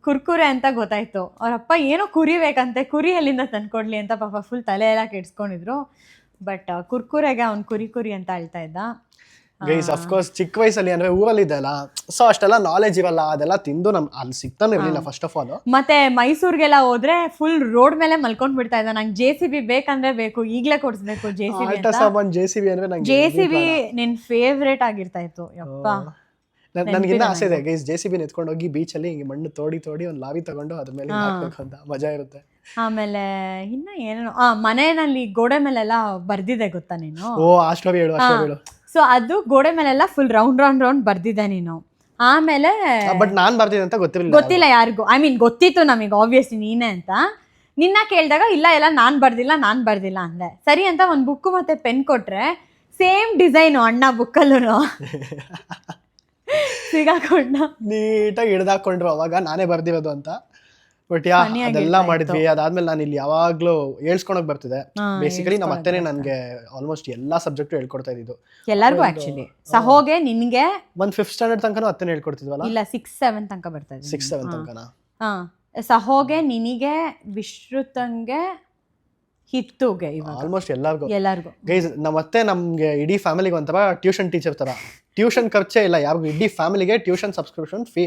ಕುರ್ಕುರೆ ಅಂತ ಗೊತ್ತಾಯ್ತು. ಅವ್ರಪ್ಪ ಏನೋ ಕುರಿಬೇಕಂತೆ ಕುರಿ ಎಲ್ಲಿಂದ ತಂದ್ಕೊಡ್ಲಿ ಅಂತ ಪಾಪ ಫುಲ್ ತಲೆ ಎಲ್ಲ ಕೆಡ್ಸ್ಕೊಂಡಿದ್ರು. ಬಟ್ ಕುರ್ಕುರೆಗೆ ಅವ್ನು ಕುರಿ ಕುರಿ ಅಂತ ಹೇಳ್ತಾ ಇದ್ದ. ಗೈಸ್ ಅಫ್ಕೋರ್ಸ್ ಚಿಕ್ಕ ವಯಸ್ಸಲ್ಲಿ ಅಂದ್ರೆ ಊರಲ್ಲಿ ಇದೆಲ್ಲ ಸೊ ಅಷ್ಟೆಲ್ಲ ನಾಲೆಜ್ ಇರಲ್ಲ ಅದೆಲ್ಲ ತಿಂದು ನಮ್ ಅಲ್ಲಿ ಸಿಗ್ತಾನೆ ಇರಲಿಲ್ಲ ಫಸ್ಟ್ ಆಫ್ ಆಲ್ ಮತ್ತೆ ಮೈಸೂರ್ಗೆಲ್ಲ ಹೋದ್ರೆ ಫುಲ್ ರೋಡ್ ಮೇಲೆ ಮಲ್ಕೊಂಡ್ ಬಿಡ್ತಾ ಇದ್ದ. ನಂಗೆ ಜೆ ಸಿ ಬಿ ಬೇಕಂದ್ರೆ ಬೇಕು ಈಗ್ಲೇ ಕೊಡ್ಸ್ಬೇಕು J C B J C B ಅಂದ್ರೆ ನಂಗೆ ಜೆ ಸಿ ಬಿ ನಿನ್ ಫೇವ್ರೇಟ್ ಆಗಿರ್ತಾ ಇತ್ತು. ಯಪ್ಪ. ನನಗಿನ್ನ ಆಸೆ ಇದೆ ಗೈಸ್ ಜೆ ಸಿ ಬಿ ಎತ್ಕೊಂಡು ಹೋಗಿ ಬೀಚಲ್ಲಿ ಹಿಂಗೆ ಮಣ್ಣು ತೋಡಿ ತೋಡಿ ಒಂದು ಲಾವಿ ತಗೊಂಡು ಅದ್ರ ಮೇಲೆ ಹಾಕ್ಬೇಕು ಅಂತ. ಮಜಾ ಇರುತ್ತೆ. ಆಮೇಲೆ ಇನ್ನ ಏನೇನೋ ಆ ಮನೆಯಲ್ಲಿ ಗೋಡೆ ಮೇಲೆಲ್ಲ ಬರ್ದಿದೆ ಗೊತ್ತಾ ನೀನು? ಓ ಹೇಳು ಹೇಳು. ಸೊ ಅದು ಗೋಡೆ ಮೇಲೆಲ್ಲ ಫುಲ್ ರೌಂಡ್ ರೌಂಡ್ ರೌಂಡ್ ಬರ್ದಿದೆ ನೀನು. ಆಮೇಲೆ ಬಟ್ ನಾನ್ ಬರ್ದಿದೆ ಅಂತ ಗೊತ್ತಿರಲಿಲ್ಲ ಗೊತ್ತಿಲ್ಲ ಯಾರಿಗೂ. ಐ ಮೀನ್ ಗೊತ್ತಿತ್ತು ನಮಗೆ ಆಬ್ವಿಯಸ್ಲಿ ನೀನೇ ಅಂತ. ನಿನ್ನ ಕೇಳಿದಾಗ ಇಲ್ಲ ಎಲ್ಲ ನಾನ್ ಬರ್ದಿಲ್ಲ ನಾನ್ ಬರ್ದಿಲ್ಲ ಅಂದೆ. ಸರಿ ಅಂತ ಒಂದು ಬುಕ್ ಮತ್ತೆ ಪೆನ್ ಕೊಟ್ರೆ ಸೇಮ್ ಡಿಸೈನು ಅಣ್ಣ ಬುಕ್ಕಲ್ಲೂ ಸಿಗಾಕೊಂಡ. ನೀಟಾಗಿ ಹಿಡ್ದಾಕೊಂಡ್ರು ಅವಾಗ ನಾನೇ ಬರ್ದಿರೋದು ಅಂತ. ಬಟ್ ಯಾ Funny ಅದೆಲ್ಲ ಮಾಡಿದ್ವಿ. ಅದಾದ್ಮೇಲೆ ನಾನು ಇಲ್ಲಿ ಯಾವಾಗ್ಲೂ ಹೇಳ್ಸ್ಕೊಳಕ್ ಬರ್ತಿದೆ ಹಾ, ಬೇಸಿಕಲಿ ನಮ್ಮ ಅತ್ತೆನೆ ನನ್ಗೆ ಆಲ್ಮೋಸ್ಟ್ ಎಲ್ಲಾ ಸಬ್ಜೆಕ್ಟ್ ಹೇಳ್ಕೊಡ್ತಾ ಇದ್ದು ಎಲ್ಲರಿಗೂ ಆಕ್ಚುಲಿ ಸಹೋಗೆ ನಿನ್ಗೆ? ಒಂದ್ ಫಿಫ್ತ್ ಸ್ಟ್ಯಾಂಡರ್ಡ್ ತನಕನೂ ಅತ್ತೆನೇ ಹೇಳ್ಕೊಡ್ತಿದ್ವಲ್ಲ? ಇಲ್ಲ ಸಿಕ್ಸ್ ಸೆವೆನ್ ತನಕ ಬರ್ತಾ ಇದ್ದೀವಿ ಸಿಕ್ಸ್ ಸೆವೆನ್ ತನಕನ? ಹಾ. ಸಹೋಗೆ ನಿನಗೆ ವಿಶ್ರುತಂಗೆ ಹಿತ್ತುಗೆ ಇವಾಗ. ಆಲ್ಮೋಸ್ಟ್ ಎಲ್ಲಾರ್ಗು. ಎಲ್ಲರಿಗೂ. ಗೈಸ್ ನಮ್ಮ ಅತ್ತೆ ನಮ್ಗೆ ಇಡೀ ಫ್ಯಾಮಿಲಿಗೆ ಒಂಥರ ಟ್ಯೂಷನ್ ಟೀಚರ್ ತರ. ಟ್ಯೂಷನ್ ಖರ್ಚೇ ಇಲ್ಲ. ಯಾರಿಗೂ ಇಡೀ ಫ್ಯಾಮಿಲಿಗೆ ಟ್ಯೂಷನ್ ಸಬ್ಸ್ಕ್ರಿಪ್ಷನ್ ಫೀ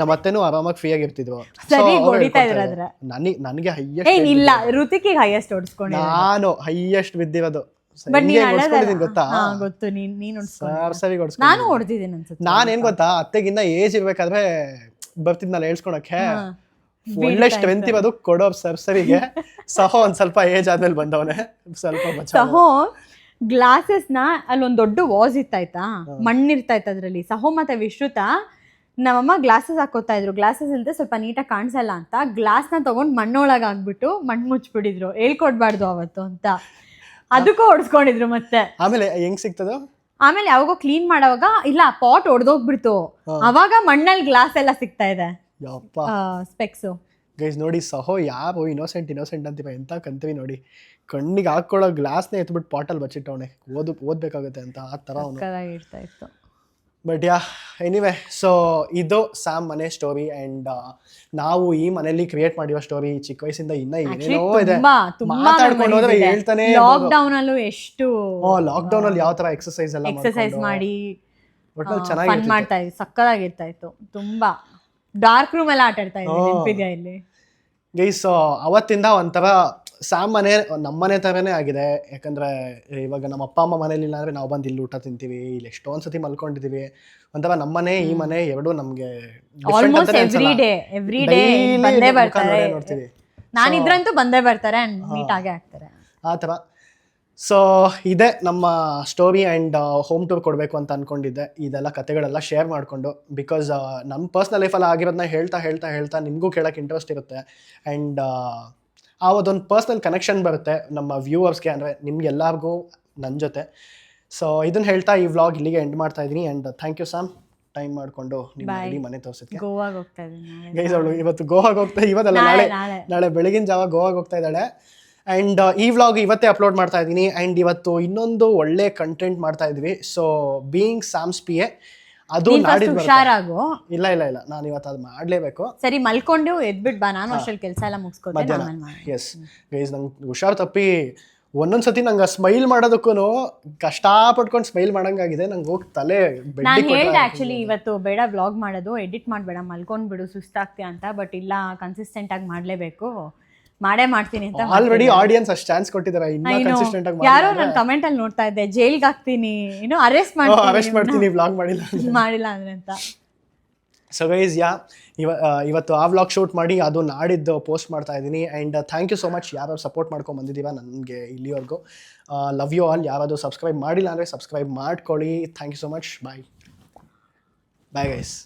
ನಮ್ಮ ಅತ್ತೆನೂ ಆರಾಮಾಗಿ ಫ್ರೀ ಆಗಿರ್ತಿದ್ರು. ಸರಿ, ಹೊಡಿತಾ ಇದ್ರು ಅದ್ರ. ನನಗೆ ನನಗೆ ಏನ್ ಹೈಯೆಸ್ಟ್ ಇಲ್ಲ ಋತಿಕಿಗೆ ಹೈಯೆಸ್ಟ್ ಓಡಿಸ್ಕೊಂಡು ನಾನು ಹೈಯೆಸ್ಟ್ ಬಿದ್ದಿರೋದು. ಬಟ್ ನೀನ್ ಹೆಂಗೆ ಅಳ್ಳೋದಲ್ಲ. ಗೊತ್ತಾ? ಹಾ, ಗೊತ್ತು ನೀನ್ ನೀನ್ ಹೊಡ್ಸ್ಕೊಂಡೆ. ಸರ್ ಸರಿ ನಾನು ಹೊಡೆದಿದ್ದೀನಿ ಅನ್ಸುತ್ತೆ. ನಾನ್ ಏನ್ ಗೊತ್ತಾ? ಅತ್ತೆಗಿನ್ನ ಏಜ್ ಇರ್ಬೇಕಾದ್ರೆ ಬರ್ತಿದ್ನಲ್ಲ ಹೇಳ್ಸ್ಕೊಳಕ್ಕೆ? ಒಳ್ಳೆ ಸ್ಟ್ರೆಂತ್ ಇರೋದು ಕೊಡೋ ಸರ್ಸರಿಗೆ ಸಹ ಒಂದ್ ಸ್ವಲ್ಪ ಏಜ್ ಆದ್ಮೇಲೆ ಬಂದವನೆ. ಸ್ವಲ್ಪ ಬಚಾವ್. ಸಹೋ ಗ್ಲಾಸಸ್ನ ಅಲ್ಲೊಂದ್ ದೊಡ್ಡ ವಾಸ್ ಇತ್ತಾಯ್ತಾ ಮಣ್ಣಿರ್ತಾ ಇತ್ತು ಅದ್ರಲ್ಲಿ. ಸಹೋ ಮತ್ತೆ ವಿಶ್ರುತ ನಮ್ಮಮ್ಮ ಗ್ಲಾಸಸ್ ಹಾಕೋತಾ ಇದ್ರು. ಗ್ಲಾಸಸ್ ಇಲ್ದೆ ಸ್ವಲ್ಪ ನೀಟಾಗಿ ಕಾಣಿಸಲ್ಲ ಅಂತ ಗ್ಲಾಸ್ನ ತಗೊಂಡ್ ಮಣ್ಣೊಳಗೆ ಹಾಕ್ಬಿಟ್ಟು ಮಣ್ಣು ಮುಚ್ಚಿಬಿಟ್ಟಿದ್ರು ಹೇಳ್ಕೊಡ್ಬಾರ್ದು ಅವತ್ತು ಅಂತ. ಅದಕ್ಕೂ ಹೊಡ್ಸ್ಕೊಂಡಿದ್ರು ಮತ್ತೆ. ಆಮೇಲೆ ಹೆಂಗ್ ಸಿಗ್ತದೋ? ಆಮೇಲೆ ಯಾವಾಗೋ ಕ್ಲೀನ್ ಮಾಡೋವಾಗ ಇಲ್ಲ ಪಾಟ್ ಒಡೆದೋಗ್ಬಿಡ್ತು. ಅವಾಗ ಮಣ್ಣಲ್ಲಿ ಗ್ಲಾಸ್ ಎಲ್ಲ ಸಿಗ್ತಾ ಇದೆ. ಸ್ಪೆಕ್ಸು ಗೈಸ್ ನೋಡಿ ಸಹೋ ಯಾವ ಇನೋಸೆಂಟ್ ಇನೋಸೆಂಟ್ ಅಂತೀವ. ಎಂತ ಕಂತೀವಿ ನೋಡಿ. ಕಣ್ಣಿಗೆ ಹಾಕೊಳ್ಳೋ ಗ್ಲಾಸ್ನೇ ಎತ್ಬಿಟ್ಟು ಪಾಟಲ್ಲಿ ಬಚ್ಚಿಟ್ಟವನೆ. ಓದ್ ಓದ್ಬೇಕಾಗುತ್ತೆ ಅಂತ. ಆ ಥರ ಇರ್ತಾ ಇತ್ತು. ಬಟ್ ಯಾ ಎನಿವೆ ಸೊ ಇದು ಸ್ಯಾಮ್ ಮನೆ ಸ್ಟೋರಿ ಅಂಡ್ ನಾವು ಈ ಮನೆಯಲ್ಲಿ ಕ್ರಿಯೇಟ್ ಮಾಡಿರೋ ಸ್ಟೋರಿ ಚಿಕ್ಕ ವಯಸ್ಸಿಂದ ಇನ್ನ ಏನೇನೋ ಇದೆ. ತುಂಬಾ ತುಂಬಾ ಮಾತಾಡ್ಕೊಂಡು ಹೋದ್ರೆ ಹೇಳ್ತಾನೆ ಲಾಕ್ ಡೌನ್ ಅಲ್ಲೂ ಎಷ್ಟು ಲಾಕ್ಡೌನ್ ಅಲ್ಲಿ ಯಾವ ತರ ಎಕ್ಸರ್ಸೈಸ್ ಎಲ್ಲ ಎಕ್ಸರ್ಸೈಸ್ ಮಾಡಿ ಒಟ್ನಲ್ಲಿ ಫನ್ ಚೆನ್ನಾಗಿ ಮಾಡ್ತಾ ಇದ್ವಿ. ಸಕ್ಕದಾಗಿರ್ತಾ ಇತ್ತು. ತುಂಬಾ. ಡಾರ್ಕ್ ರೂಮ್ ಎಲ್ಲ ಆಟ ಆಡ್ತಾ ಇದ್ವಿ ನೆನಪಿದ್ಯಾ ಇಲ್ಲಿ? ಗೈಸ್ ಅವತ್ತಿಂದ ಒಂಥರ ಸ್ಯಾಮ್ ಮನೆ ನಮ್ಮನೆ ಥರನೇ ಆಗಿದೆ. ಯಾಕಂದ್ರೆ ಇವಾಗ ನಮ್ಮ ಅಪ್ಪ ಅಮ್ಮ ಮನೇಲಿ ಇಲ್ಲ ಅಂದ್ರೆ ನಾವು ಬಂದು ಇಲ್ಲಿ ಊಟ ತಿಂತೀವಿ ಇಲ್ಲಿ ಎಷ್ಟೊಂದ್ ಸತಿ ಮಲ್ಕೊಂಡಿದೀವಿ. ಒಂಥರ ನಮ್ಮನೆ ಈ ಮನೆ ಎರಡು ನಮ್ಗೆ almost every day every day ಬಂದೇ ಬರ್ತಾರೆ. ನೋಡೇ ನೋಡ್ತೀವಿ. ನಾನಿದ್ರಂತೂ ಬಂದೇ ಬರ್ತಾರೆ ಮೀಟ್ ಆಗೇ ಆಗ್ತಾರೆ. ಆ ಥರ. ಸೊ ಇದೆ ನಮ್ಮ ಸ್ಟೋರಿ ಆ್ಯಂಡ್ ಹೋಮ್ ಟೂರ್ ಕೊಡಬೇಕು ಅಂತ ಅನ್ಕೊಂಡಿದ್ದೆ. ಇದೆಲ್ಲ ಕತೆಗಳೆಲ್ಲ ಶೇರ್ ಮಾಡಿಕೊಂಡು ಬಿಕಾಸ್ ನಮ್ಮ ಪರ್ಸ್ನಲ್ ಲೈಫಲ್ಲಿ ಆಗಿರೋದನ್ನ ಹೇಳ್ತಾ ಹೇಳ್ತಾ ಹೇಳ್ತಾ ನಿಮಗೂ ಕೇಳೋಕ್ಕೆ ಇಂಟ್ರೆಸ್ಟ್ ಇರುತ್ತೆ. ಆ್ಯಂಡ್ ಆ ಒಂದೊಂದು ಪರ್ಸ್ನಲ್ ಕನೆಕ್ಷನ್ ಬರುತ್ತೆ ನಮ್ಮ ವ್ಯೂವರ್ಸ್ಗೆ ಅಂದರೆ ನಿಮ್ಗೆಲ್ಲರಿಗೂ ನನ್ನ ಜೊತೆ. ಸೊ ಇದನ್ನ ಹೇಳ್ತಾ ಈ ವ್ಲಾಗ್ ಇಲ್ಲಿಗೆ ಎಂಡ್ ಮಾಡ್ತಾ ಇದ್ದೀನಿ and thank you Sam time ಮಾಡಿಕೊಂಡು ನಿಮ್ಮ ಇಡೀ ಮನೆ ತೋರಿಸಿದ್ಕೆ. ಗೋವಾಗ ಹೋಗ್ತಾ ಇದ್ದೀನಿ ಅವಳು ಇವತ್ತು ಗೋವಾಗೆ ಹೋಗ್ತಾ ಇವತ್ತಲ್ಲ ನಾಳೆ ನಾಳೆ ನಾಳೆ. ನಾಳೆ ಬೆಳಗಿನ ಜಾವ ಗೋವಾಗೆ ಹೋಗ್ತಾ ಇದ್ದಾಳೆ. ಆ್ಯಂಡ್ ಈ ವ್ಲಾಗ್ ಇವತ್ತೇ ಅಪ್ಲೋಡ್ ಮಾಡ್ತಾ ಇದ್ದೀನಿ ಆ್ಯಂಡ್ ಇವತ್ತು ಇನ್ನೊಂದು ಒಳ್ಳೆ ಕಂಟೆಂಟ್ ಮಾಡ್ತಾ ಇದ್ವಿ. So being Sam's P A ಅದು ನಾಡಿದ್ದು ಹುಷಾರಾಗು. ಇಲ್ಲ ಇಲ್ಲ ಇಲ್ಲ. ನಾನು ಇವತ್ತು ಅದು ಮಾಡಲೇಬೇಕು. ಸರಿ ಮಲ್ಕೊಂಡು ಎದ್ಬಿಟ್ ಬಾ. ನಾನು ಅಷ್ಟ್ರಲ್ಲಿ ಕೆಲಸ ಎಲ್ಲ ಮುಗಿಸ್ಕೊತೀನಿ ಎಸ್ ಗೈಸ್ ನಂಗೆ ಹುಷಾರ್ ತಪ್ಪಿ ಒಂದೊಂದ್ಸತಿ ನಂಗೆ ಸ್ಮೈಲ್ ಮಾಡೋದಕ್ಕೂ ಕಷ್ಟಪಟ್ಕೊಂಡು ಸ್ಮೈಲ್ ಮಾಡಂಗಾಗಿದೆ. ನಂಗೆ ಹೋಗಿ ತಲೆ ನಾನು ಹೇಳ್ದೆ ಆಕ್ಚುಲಿ ಇವತ್ತು ಬೇಡ ವ್ಲಾಗ್ ಮಾಡೋದು ಎಡಿಟ್ ಮಾಡಬೇಡ ಮಲ್ಕೊಂಡ್ಬಿಡು ಸುಸ್ತಾಗ್ತೀಯ ಅಂತ ಬಟ್ ಇಲ್ಲ ಕನ್ಸಿಸ್ಟೆಂಟ್ ಆಗಿ ಮಾಡ್ಲೇಬೇಕು. ಮಾಡೇ ಮಾಡ್ತೀನಿ ಅಂತ ಆಲ್ರೆಡಿ ಆಡಿಯನ್ಸ್ ಅಷ್ಟು ಚಾನ್ಸ್ ಕೊಟ್ಟಿದ್ದಾರೆ. ಇನ್ನೂ ಕನ್ಸಿಸ್ಟೆಂಟ್ ಆಗಿ ಯಾರೋ ನಾನು ಕಮೆಂಟ್ ಅಲ್ಲಿ ನೋಡ್ತಾ ಇದ್ದೆ ಜೈಲ್ಗೆ ಹಾಕ್ತೀನಿ ಏನೋ ಅರೆಸ್ಟ್ ಮಾಡ್ತೀನಿ ಅರೆಸ್ಟ್ ಮಾಡ್ತೀನಿ ಬ್ಲಾಗ್ ಮಾಡಿಲ್ಲ ಮಾಡಿಲ್ಲ ಅಂದ್ರೆ ಅಂತ. ಸೊ ಗೈಸ್ ಯಾ ಇವ ಇವತ್ತು ಆ ವ್ಲಾಗ್ ಶೂಟ್ ಮಾಡಿ ಅದು ನಾಡಿದ್ದು ಪೋಸ್ಟ್ ಮಾಡ್ತಾ ಇದ್ದೀನಿ. And thank you so much ಯಾರು ಸಪೋರ್ಟ್ ಮಾಡ್ಕೊಂಡು ಬಂದಿದ್ದೀವ ನನಗೆ ಇಲ್ಲಿವರೆಗೂ. ಲವ್ ಯು ಆಲ್ ಯಾರಾದರೂ ಸಬ್ಸ್ಕ್ರೈಬ್ ಮಾಡಿಲ್ಲ ಅಂದರೆ ಸಬ್ಸ್ಕ್ರೈಬ್ ಮಾಡ್ಕೊಳ್ಳಿ. Thank you so much bye bye guys